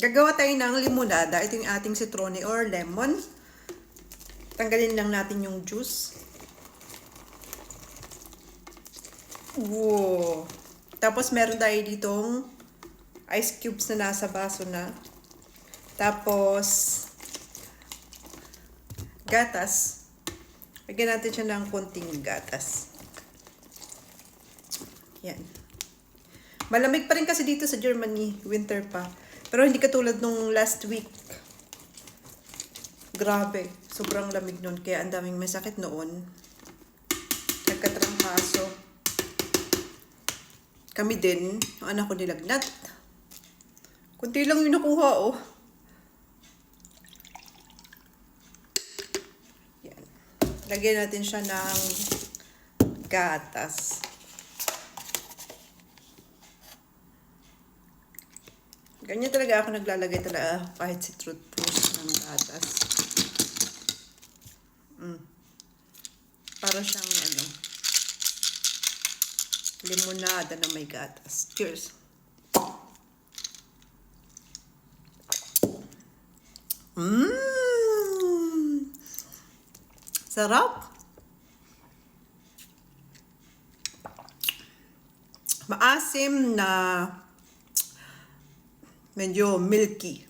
Gagawa tayo ng limonada. Ito yung ating citrone or lemon. Tanggalin lang natin yung juice. Wow. Tapos meron tayo ditong ice cubes na nasa baso na. Tapos gatas. Lagyan natin siya ng konting gatas. Yan. Malamig pa rin kasi dito sa Germany. Winter pa. Pero hindi katulad nung last week. Grabe. Sobrang lamig nun. Kaya ang daming may sakit noon. Nagkatrangkaso. Kami din. Yung anak ko nilagnat. Kunti lang yung nakuha, oh. Yan. Lagyan natin siya ng gatas. Ganyan talaga ako naglalagay talaga kahit si Truth Toast ng gatas. Mm. Para siyang ano, limonada na may gatas. Cheers! Mmm! Sarap! Maasim na Men yo, Milky.